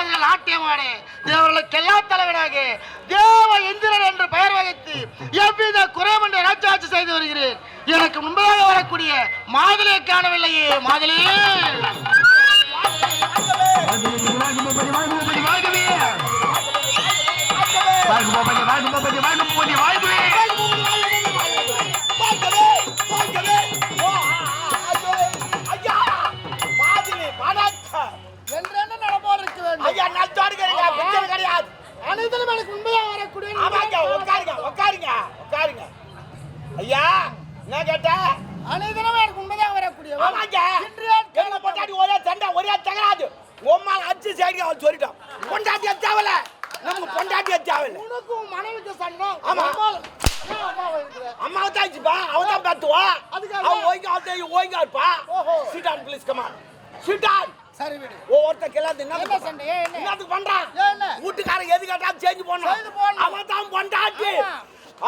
நாட்டியமாதர்கள் நாட்டியமாடு தேவர்களுக்கெல்லாம் தலைவனாக தேவ இந்திரன் என்று பெயர் வகித்து எவ்வித குறைமன்ற ராஜாட்சி செய்து வருகிறேன் எனக்கு முன்பதாக வரக்கூடிய மாதிரியை காணவில்லையே மாதுளையே பார்க்கவே, பிரச்சனை கிடையாது. அனைத்திலும் எனக்கு உண்மையாக வரக்கூடிய ஆமாங்க, உட்காருங்க, உட்காருங்க, உட்காருங்க. ஐயா, என்ன கேட்ட? அனைத்திலும் எனக்கு உண்மையாக வரக்கூடிய ஆமாங்க. எங்க பொண்டாட்டி ஒரே சண்டை, ஒரே தகராறு. உம்மால அடிச்சு சைடுக்கு அவன் சொல்லிட்டான். பொண்டாட்டியே தேவையில்ல. நமக்கு பொண்டாட்டியே தேவையில்ல. உனக்கும் மனைவிக்கு சண்டை ஆமா. அம்மாவை தான் அடிச்சுப்பா, அவன் தான். அதுக்காக? அவன் ஒழுங்கா, அவன் ஒழுங்கா இருப்பா. ஓஹோ. Sit down, please, சரி விடு. ஒவ்வொருத்தன் கிளாந்து என்ன என்ன? சண்டை என்னத்துக்கு பண்றான்? வீட்டுக்காரன் எது கேட்டாலும் செஞ்சு போடணும். அவன் தான் பொண்டாட்டி.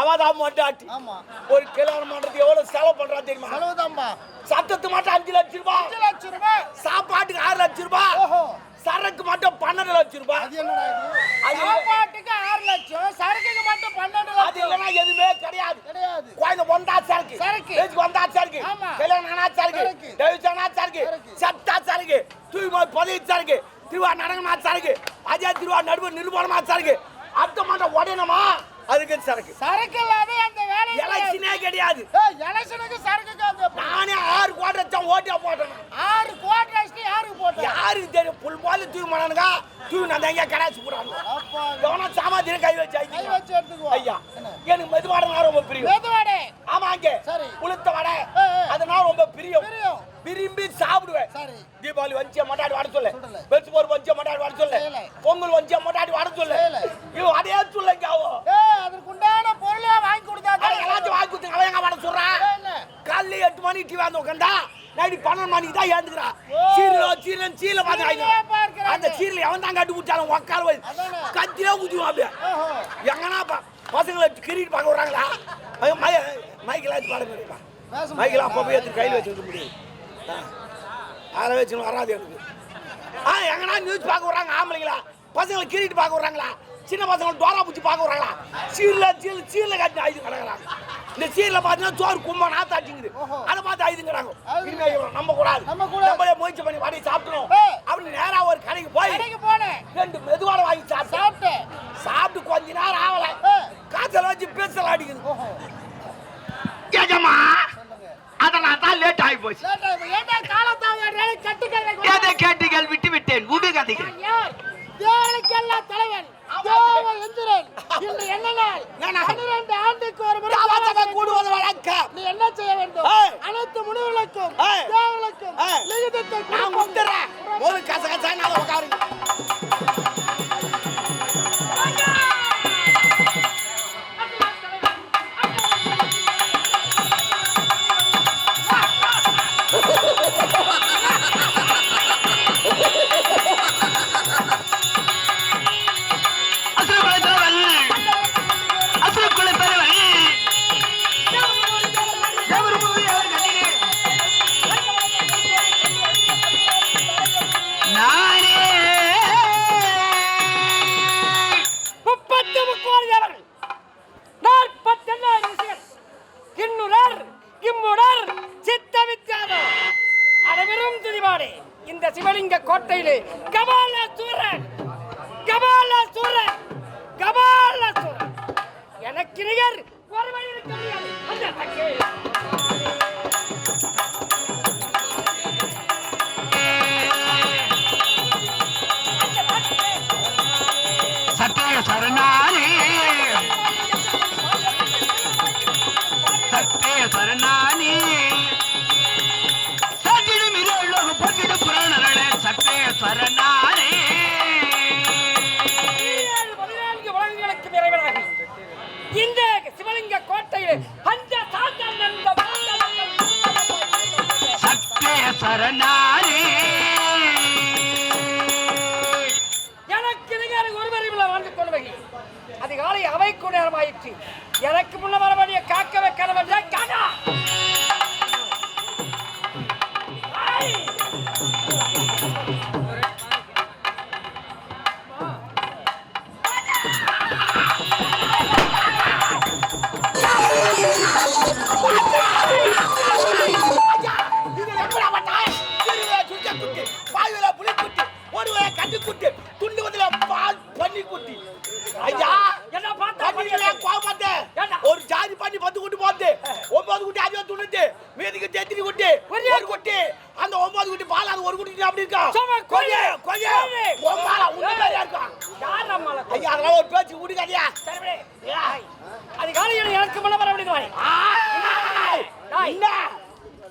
அவன் தான் பொண்டாட்டி. ஆமா. ஒரு கல்யாணம் பண்றது எவ்வளவு செலவு பண்றான் தெரியுமா? செலவுதான்பா. சத்தத்துக்கு போட்டேன். ஆறு கோட் அடிச்சு யாருக்கு போட்ட யாருக்கு தெரியும்? புல் போல தூய் மானானுங்க தூய் நான் எங்க கடாச்சு எவனா சாமாத்திர கை வச்சு கை ஐயா வச்சு? எனக்கு மெதுவாடனா ரொம்ப பிரியம். மெதுவாடே? ஆமாங்க சரி. உளுத்த வடை. அதனால ரொம்ப பிரியம். பிரியம். விரும்பி சாப்பிடுவேன். சரி. தீபாவளி வஞ்சிய மட்டாடி சொல்லு. சொல்லல. வெச்சு போர் வஞ்சிய மட்டாடி சொல்லு. செய்யல. பொங்கல் வஞ்சிய மட்டாடி வர சொல்லு. இவன் அதே சொல்லுங்க அவன் ஏய் அதற்கு உண்டான பொருளை வாங்கி கொடுத்தா அட எல்லாத்தையும் வாங்கி கொடுத்து அவன் எங்க வர சொல்றான் என்ன காலைல எட்டு மணி டிவி வந்து உட்காந்தா நைட்டு பன்னெண்டு மணிக்கு தான். சீரியலோ சீரியல் சீரியல சீரியலே பார்த்து. அந்த சீரியல் எவன் தான் கட்டி விட்டாலும் உட்கார வை அதானே. கத்திலே ஊத்துவான் அப்படியே. எங்கன்னா பசங்களை கிரிக்கெட் பார்க்க வர்றாங்களா அது மை மைக்கில் வச்சு பாட முடியுமா பேச மைக்கில் அப்போ போய் எடுத்து கையில் வச்சுக்க முடியும். அதை வச்சு வராது எனக்கு. ஆ எங்கன்னா நியூஸ் பார்க்க வர்றாங்க ஆம்பளைங்களா? பசங்களை கிரிக்கெட் பார்க்க வர்றாங்களா சின்ன பசங்க டோரா பூச்சி பார்க்க வர்றாங்களா சீரில் சீல் சீரில் கட்டி ஆயுதம் கிடக்குறாங்க. இந்த சீரில் பார்த்தீங்கன்னா சோறு கும்ப நாத்தாட்டிங்குது. அதை பார்த்து ஆயுதங்கிறாங்க ஆயுதம். இனிமே நம்ப கூடாது நம்ப கூடாது. நம்மளே முயற்சி பண்ணி வாடி சாப்பிடணும். அப்படின்னு நேரா ஒரு கடைக்கு போய் ரெண்டு மெதுவாட வாங்கி சாப்பிட்டேன் இன்னுடர் இம்முடர் சித்த சித்தவித்யாதோ அனைவரும் துதிபாடு. இந்த சிவலிங்க கோட்டையிலே கபால சூரன் கபால சூரன் கபால சூரன் எனக்கு நிகர் ஒருவன் இருக்க முடியாது. அந்த சத்திய சரணானே எனக்கு நிகர் ஒருவரையும் வாழ்ந்து கொள்வகை அதிகாலை அவைக்கு நேரமாயிற்று. எனக்கு முன்ன வர வேண்டிய காக்க வைக்க வேண்டிய காடா அதெல்லாம் ஒரு பேச்சு விடுக்காதியா சரிபடி அதிகாலையில் எனக்கு முன்ன வர. என்ன?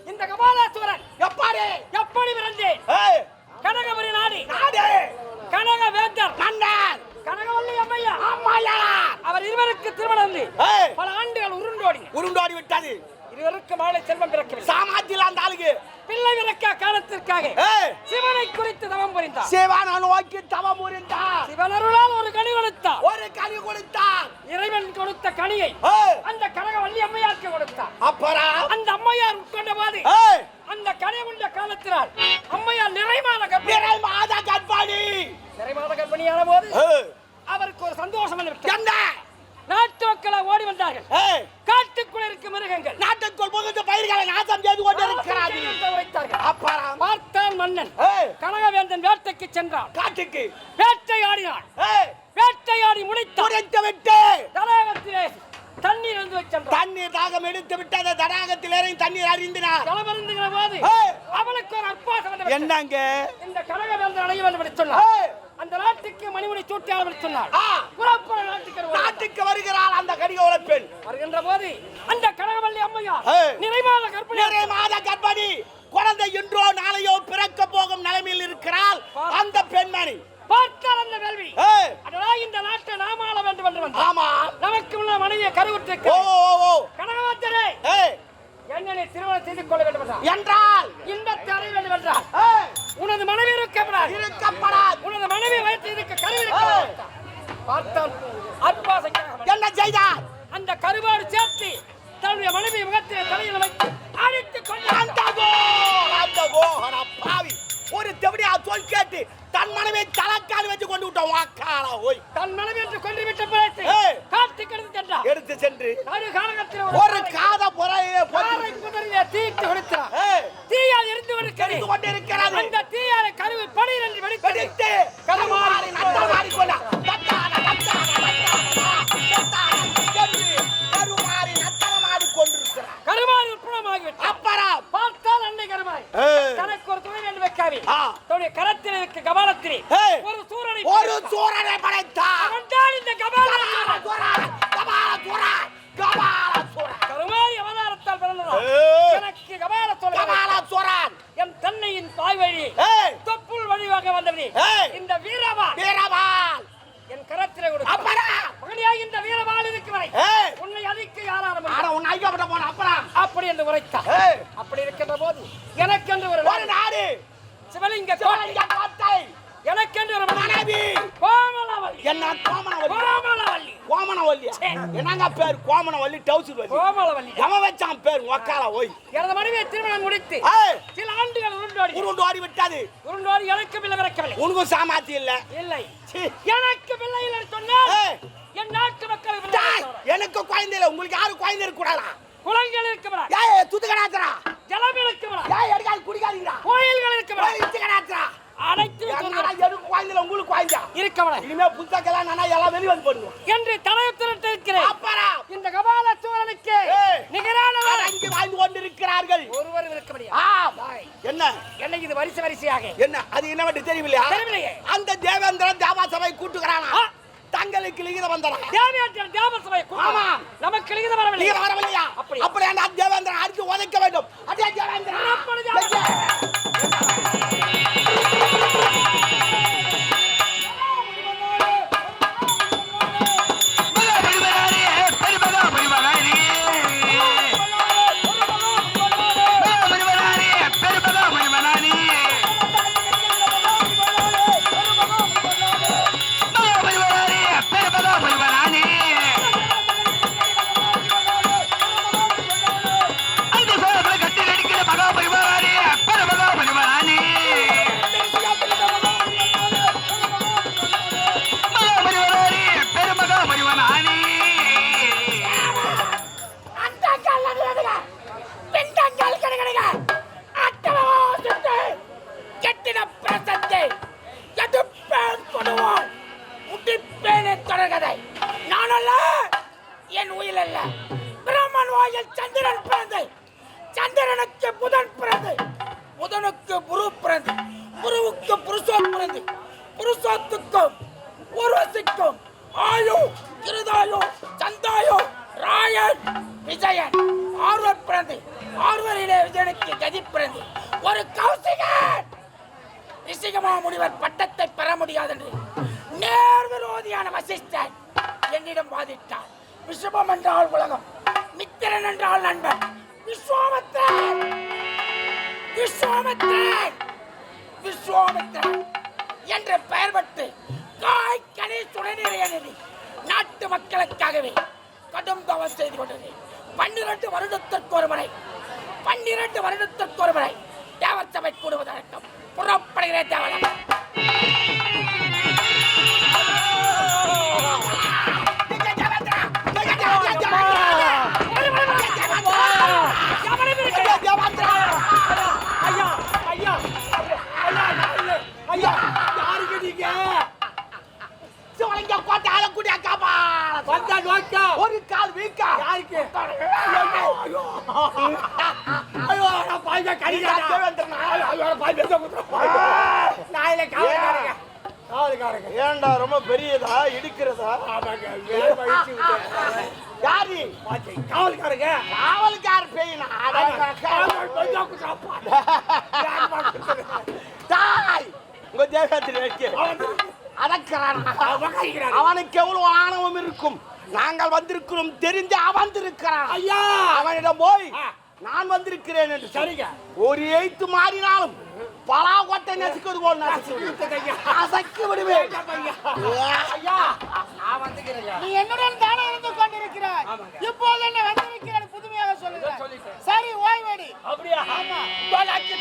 இந்த கபாலாசுவரன் எப்பாடி? எப்படி பிறந்தேன் ஏய். கனகபுரி நாடி. நாடு. கனக வேந்தர் மன்னர். கனகவல்லி அம்மையா. ஆமாயா அவர் இருவருக்கு திருமணம் பல ஆண்டுகள் உருண்டோடி. உருண்டோடி விட்டது. இருவருக்கு மாலை செல்வம் பிறக்கவில்லை. சாமாத்தில அந்த ஆளுக்கு. பிள்ளை பிறக்க காலத்திற்காக சிவனை குறித்து தவம் புரிந்தார். சிவன் நோக்கி தவம் புரிந்தார். சிவனருளால் ஒரு கனி கொடுத்தார். ஒரு கனி கொடுத்தார். இறைவன் கொடுத்த கனியை அந்த கனகவல்லி அம்மையாருக்கு கொடுத்தார். அப்புறம் அந்த அம்மையார் உட்கொண்ட போது ஏய்! அந்த கனி உண்ட காலத்தினால் அம்மையார் நிறைமான கர்ப்பிணி நிறை மாத கற்பாணி நிறைமான கர்ப்பிணியான போது அவருக்கு ஒரு சந்தோஷம். என்ன? நாட்டு மக்களை ஓடி வந்தார்கள். காட்டுக்குள் இருக்கும் மிருகங்கள். நாட்டுக்குள் புகுந்து பயிர்களை நாசம் செய்து கொண்டு இருக்கிறார்கள் என்று உரைத்தார்கள் அப்புறம் பார்த்தான் மன்னன். கனகவேந்தன் வேட்டைக்கு சென்றான். காட்டுக்கு. வேட்டையாடினான். வேட்டையாடி முடித்தான். துடைத்து விட்டு. தடாகத்திலே தண்ணீர் இருந்து தண்ணீர் தாகம் எடுத்து விட்டது தடாகத்தில் இறங்கி தண்ணீர் அறிந்தினார் ஜலமருந்துகிற போது அவனுக்கு ஒரு விட்டது. என்னங்க? இந்த கனகவேந்தன் அடைய வேண்டும் சொன்னார் அந்த நாட்டுக்கு மணிமுடி சூட்டியார் என்று சொன்னார். புறப்பட நாட்டுக்கு. நாட்டுக்கு வருகிறாள் அந்த கடிக பெண். வருகின்ற போது அந்த கனகவல்லி அம்மையார். நிறைவான கற்பனை நிறை மாத கர்ப்பிணி. குழந்தை இன்றோ நாளையோ பிறக்க போகும் நிலைமையில் இருக்கிறாள் அந்த பெண்மணி. பார்த்தால் அந்த வேள்வி. அடடா இந்த நாட்டை நாம ஆள வேண்டும் என்று வந்தார். ஆமா. நமக்கு முன்ன மனைவியை கருவுற்றிருக்க ஓ ஓ கனகவாத்தரே ஏய் என்னை திருமணம் செய்து கொள்ள வேண்டும் என்றால். இன்பத்தை அடைய வேண்டும் என்றார். ஏய் உனது மனைவி இருக்கப்படாது. உனது மனைவி வயிற்று இருக்க கரு இருக்க பார்த்தான் அற்பாசைக்காக என்ன செய்தார்? அந்த கருவாடு சேர்த்து தன்னுடைய மனைவி முகத்திலே தலையில் வைத்து அடித்துக் கொண்டான் அந்த கோ அந்த கோஹர பாவி. ஒரு தெவடியா சொல் கேட்டு தன் மனைவி தலைக்கால் வச்சு கொண்டு விட்டான் வாக்கால ஓய். தன் மனைவி என்று கொன்று விட்ட ஏய். காட்டுக்கு எடுத்து சென்றான் எடுத்து சென்று. நடு காலகத்தில் ஒரு காத காரை போட்டு குதிரையை தீட்டு கொடுத்தான் ஏய் தீயால் கொடுக்கிறது எரிந்து கொண்டிருக்கிறது. வீரவான் வீரவாள். என் கரத்திலே கொடுத்தான் அப்புறம் மகனியாக இந்த வீரவாள் இருக்கு வரை உன்னை அதிக்க யாராலும் ஆனா உன் ஐயப்பட்ட போன அப்புறம் அப்படி என்று உரைத்தான் ஏய் அப்படி இருக்கின்ற போது எனக்கென்று ஒரு ஒரு நாடு. சிவலிங்க கோட்டை. எனக்கென்று ஒரு மனைவி. கோமலவல்லி. என்ன கோமனவல்லி கோமலவல்லி. கோமனவல்லி? என்னங்க பேர்? கோமனவல்லி டவுசர் வல்லி. கோமலவல்லி. எவன் வச்சான் பேர்? ஒக்கால ஓய். எனது மனைவியை திருமணம் முடித்து சில ஆண்டுகள் உருண்டோடி. உருண்டு ஓடி விட்டது. உருண்டோடி எனக்கு பிள்ளை பிறக்கவில்லை. உனக்கும் சாமாத்தி இல்ல. இல்லை. எனக்கு பிள்ளை இல்லை சொன்னால் என் நாட்டு இல்லை. எனக்கு குழந்தை இல்ல. உங்களுக்கு யாரும் குழந்தை இருக்க கூடாதா குளங்கள் இருக்கிற ஏய் துத்துக்கடாத்துறா. ஜலம் இருக்கிற ஏய் எடுக்காது குடிக்காதீங்கடா. கோயில்கள் இருக்கிற என்னால எனக்கு இல்ல உங்களுக்கு குழந்தை? இருக்கவளை இனிமே புத்தகெல்லாம் நானா எல்லாம் வெளிய வந்து பண்ணுவோம் என்று தலையத்திலிட்டு இருக்கிறேன் அப்புறம் இந்த கபால சூரனுக்கு. நிகரானவர் அடங்கி வாழ்ந்து கொண்டிருக்கிறார்கள். ஒருவர் இருக்க முடியாது என்ன? என்ன இது வரிசை வரிசையாக. என்ன? அது என்ன மட்டும் தெரியவில்லையா? தெரியவில்லையே. அந்த தேவேந்திரன் தேவாசபை கூட்டுகிறானா. தங்களுக்கு லிகித வந்தனா தேவையாற்றல் தேவசபை ஆமா. நமக்கு எழுத வரவில்லை லிகித வரவில்லையா? அப்படி. அப்படி அந்த தேவேந்திரன் அடித்து உதைக்க வேண்டும். அதே தேவேந்திரன். பிறந்து புருவுக்கு புருஷன் பிறந்து புருஷத்துக்கும் உருவசிக்கும் ஆயு இருதாயு சந்தாயு ராயன் விஜயன் ஆர்வர் பிறந்து ஆர்வரிலே விஜயனுக்கு கதி பிறந்து ஒரு கௌசிகன்! ரிஷிகமா முனிவர் பட்டத்தை பெற முடியாதென்று நேர் விரோதியான வசிஷ்டன் என்னிடம் வாதிட்டார். விஷபம் என்றால் உலகம் மித்திரன் என்றால் நண்பன். விஸ்வாமித்திரன்! விஸ்வாமித்திரன் விஸ்வாமித்திரன் என்ற பெயர் பட்டு காய்கனி சுடநீர் எழுதி நாட்டு மக்களுக்காகவே கடும் தவம் செய்து கொண்டது. பன்னிரண்டு வருடத்திற்கு ஒரு முறை பன்னிரண்டு வருடத்திற்கு ஒரு முறை தேவசபை சபை கூடுவதற்கும் புறப்படுகிறேன் தேவலம் கோட்டை ஆளக்கூடிய காப்பா வந்தா நோக்கா. ஒரு கால் வீக்கா. யாருக்கு? ஐயோ. நான் பாய்ஞ்சா கடிக்காதா ஐயோ பாய் பேச நாயில காவலுக்காரங்க ஏன்டா ரொம்ப பெரியதா? இடிக்கிறதா? ஆமாங்க விட்டேன் யாரு? பாத்தி காவலுக்காரங்க காவல்கார பேயினா? தாய் உங்க தேகத்தில் வைக்க அதக்கிறான் அவனுக்கு எவ்வளவு ஆணவம் இருக்கும்? நாங்கள் வந்திருக்கிறோம் தெரிந்து அவன் இருக்கிறான் ஐயா! அவனிடம் போய். நான் வந்திருக்கிறேன் என்று சரிங்க. ஒரு எழுத்து மாறினாலும் நசுக்கிறது போல் நசுக்கி விடுவேன். ஐயா. அசைக்கு விடுவேன். ஐயா! நான் வந்துக்கிறேங்க நீ என்னுடன் தானே இருந்து கொண்டிருக்கிறாய். இப்போது என்ன வந்திருக்கிறேன் புதுமையாக சொல்லிட்டேன். சரி ஓய்வெடி. அப்படியா? தோலாக்கு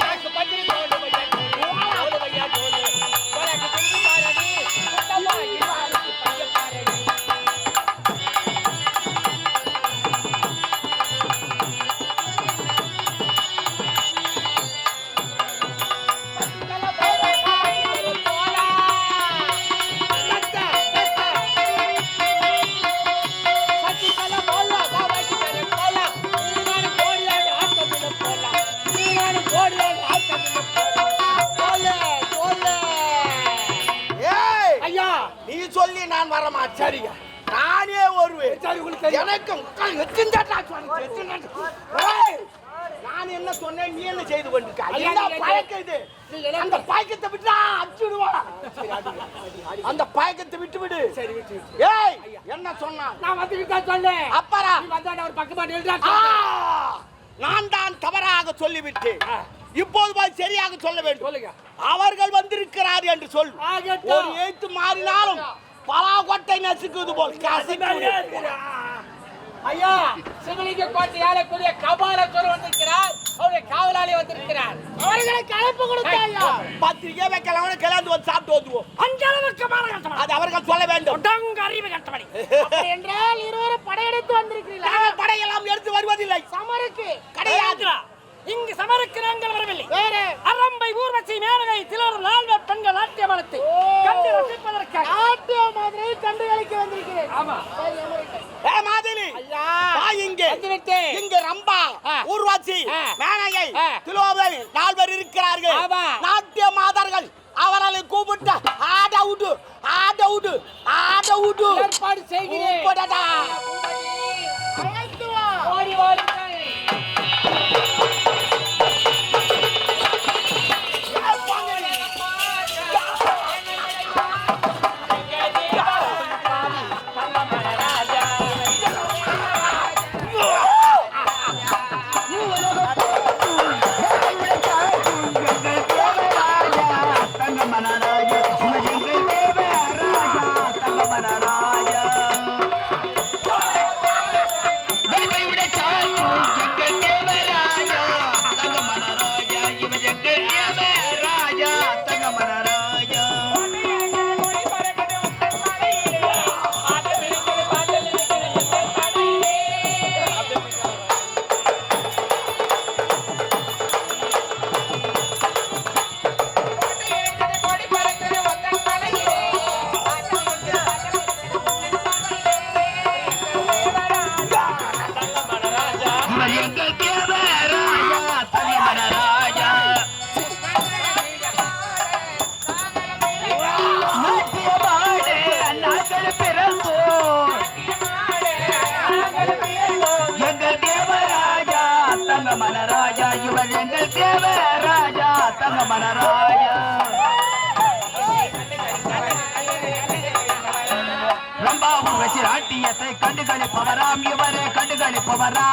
பழக்கம் இது. நீங்க என்ன- அந்த பழக்கத்தை விட்டு அடிச்சுடுவான். அந்த பழக்கத்தை விட்டு விடு சரி விட்டு ஏய் என்ன சொன்னான்? நான் வந்துட்டு தான் சொன்னேன். அப்பறா. நீ வந்தா ஒரு பக்கமா நின்றா ஆ, நான் தான் தவறாக சொல்லிவிட்டேன். ஆ. இப்போது போய் சரியாக சொல்ல வேண்டும். சொல்லுங்க. அவர்கள் வந்திருக்கிறார் என்று சொல். ஒரு எழுத்து மாறினாலும் பலாகொட்டை நசுக்குவது போல் கசக்கி விடு. ஐயா சிவலிங்க கோட்டையால கூடிய கபாலத்துறை வந்திருக்கிறார். அவருடைய காவலாளி வந்திருக்கிறார். அவர்களுக்கு அழைப்பு கொடுத்தாயா பத்திரிக்கை வைக்கலாம் கிளந்து வந்து சாப்பிட்டு வந்துவோம் அந்த அளவுக்கு மாநகரத்தவன் அது அவர்கள் சொல்ல வேண்டும். உடங்கு அறிவு அப்படி என்றால் இருவரும் படையெடுத்து வந்திருக்கிறீர்களா? படையெல்லாம் எடுத்து வருவதில்லை. சமருக்கு. கிடையாது. இங்கு சமருக்கு நாங்கள் வரவில்லை வேற அரம்பை ஊர்வசி மேனகை திலர் நால்வர் பெண்கள் நாட்டியமனத்தை ஓ. கண்டு ரசிப்பதற்காக நாட்டிய மாதிரி கண்டு களிக்க வந்திருக்கிறேன் ஆமா. ஏ மாதிரி ஐயா இங்கே வந்துவிட்டேன். இங்க ரம்பா. ஊர்வாசி. மேனகை. திலோபதி நால்வர் இருக்கிறார்கள் ஆமா. நாட்டிய மாதர்கள் அவர்களை கூப்பிட்டு ஆட விடு ஆட விடு ஆட விடு ஏற்பாடு செய்கிறேன் மனராஜா இவர் எங்கள் தேவ ராஜா தங்க மனராஜா ரம்பாவும் வச்சு ராட்டியத்தை கண்டுகளிப்பவராம் இவரே கண்டுகளிப்பவரா?